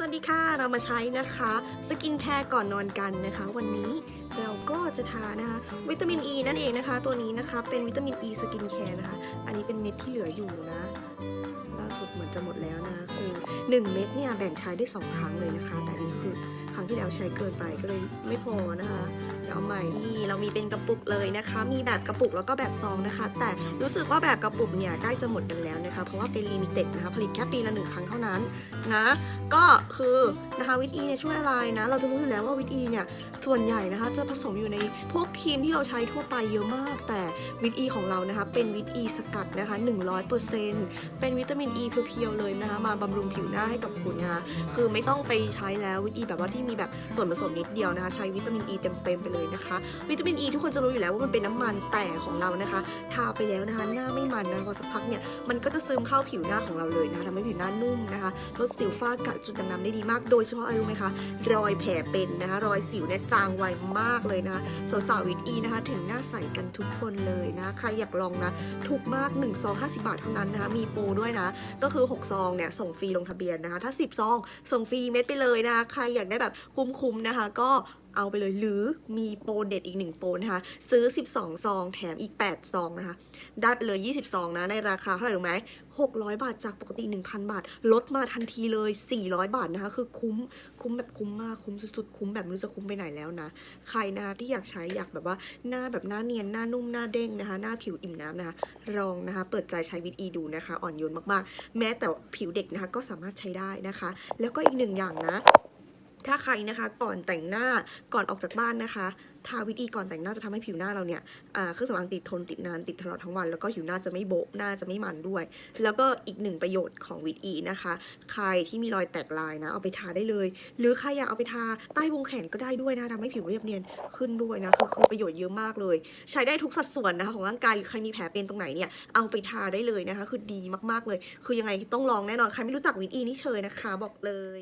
สวัสดีค่ะ เรามาใช้นะคะสกินแคร์ก่อนนอนกันนะคะ วันนี้เราก็จะทานะคะวิตามินอ e ีนั่นเองนะคะ ตัวนี้นะคะเป็นวิตามินอ e ีสกินแคร์นะคะ อันนี้เป็นเม็ดที่เหลืออยู่นะล่าสุดเหมือนจะหมดแล้วนะคือ1เม็ดเนี่ยแบ่งใช้ได้ 2 ครั้งเลยนะคะ แต่นี้คือครั้งที่แล้วใช้เกินไปก็เลยไม่พอนะคะ ดี๋ยวเอาใหม่นี่เรามีเป็นกระปุกเลยนะคะ มีแบบกระปุกแล้วก็แบบซองนะคะ แต่รู้สึกว่าแบบกระปุกเนี่ยใกล้จะหมดกันแล้วนะคะ เพราะว่าเป็นลิมิเต็ดนะคะ ผลิตแค่ปีละหนึ่งครั้งเท่านั้นนะ ก็คือนะคะวิตอีเนี่ยช่วยอะไรนะ เราจะรู้อยู่แล้วว่าวิตอีเนี่ยส่วนใหญ่นะคะ จะผสมอยู่ในพวกครีมที่เราใช้ทั่วไปเยอะมาก แต่วิตอีของเรานะคะ เป็นวิตอีสกัดนะคะ 100%เป็นวิตามินอีเพียวๆเลยนะคะ มาบำรุงผิวหน้าให้กับคุณนะคะคือไม่ต้องไปใช้แล้ววิตอีแบบว่าที่มีแบบส่วนผสมนิดเดียวนะคะ ใช้วิตามินอีเต็มๆไปเลยนะคะ วิตามินอ e ีทุกคนจะรู้อยู่แล้วว่ามันเป็นน้ำมันแต่ของเรานะคะ ทาไปแล้วนะคะ หน้าไม่มันนะพอสักพักเนี่ยมันก็จะซึมเข้าผิวหน้าของเราเลยนะคะทำให้ผิวหน้านุ่มนะคะลดสิวฝ้ากระจุดด่างดำได้ดีมาก โดยเฉพาะอะไรรู้ไหมคะรอยแผลเป็นนะคะ รอยสิวเนี่ยจางไวมากเลยนะคะสาวๆวิตอีนะคะ ถึงหน้าใสกันทุกคนเลยนะใครอยากลองนะถูกมาก1ซอง50 บาทเท่านั้นนะคะมีโปรด้วยนะ ก็คือ 6 ซองเนี่ยส่งฟรีลงทะเบียนนะคะ ถ้า 10 ซอง ส่งฟรีเม็ดไปเลยนะคะใครอยากได้แบบคุ้มๆนะคะ ก็เอาไปเลยหรือมีโปรเด็ดอีก1โปรนะคะซื้อ 12 ซอง แถมอีก 8 ซองนะคะ ได้ไปเลย 20 ซองนะ ในราคาเท่าไหร่รู้ไหม600 บาทจากปกติ 1,000 บาท ลดมาทันทีเลย 400 บาทนะคะ คือคุ้ม คุ้มแบบคุ้มมาก คุ้มสุดๆ คุ้มแบบไม่รู้จะคุ้มไปไหนแล้วนะ ใครนะคะที่อยากใช้อยากแบบว่าหน้าแบบหน้าเนียน หน้านุ่ม หน้าเด้งนะคะ หน้าผิวอิ่มน้ำนะคะ ลองนะคะ เปิดใจใช้วิตอีดูนะคะ อ่อนโยนมากๆ แม้แต่ผิวเด็กนะคะก็สามารถใช้ได้นะคะ แล้วก็อีกหนึ่งอย่างนะ ถ้าใครนะคะก่อนแต่งหน้าก่อนออกจากบ้านนะคะทาวิตอีก่อนแต่งหน้าจะทำให้ผิวหน้าเราเนี่ยเครื่องสำอางติดทนติดนานติดตลอดทั้งวัน แล้วก็ผิวหน้าจะไม่โบะหน้าจะไม่มันด้วย แล้วก็อีกหนึ่งประโยชน์ของวิตอีนะคะ ใครที่มีรอยแตกลายนะเอาไปทาได้เลย หรือใครอยากเอาไปทาใต้วงแขนก็ได้ด้วยนะทำให้ผิวเรียบเนียนขึ้นด้วยนะคือคือประโยชน์เยอะมากเลย ใช้ได้ทุกสัดส่วนนะคะของร่างกายหรือใครมีแผลเป็นตรงไหนเนี่ยเอาไปทาได้เลยนะคะ คือดีมากๆเลย คือยังไงต้องลองแน่นอนใครไม่รู้จักวิตอีนี่เชยนะคะ บอกเลย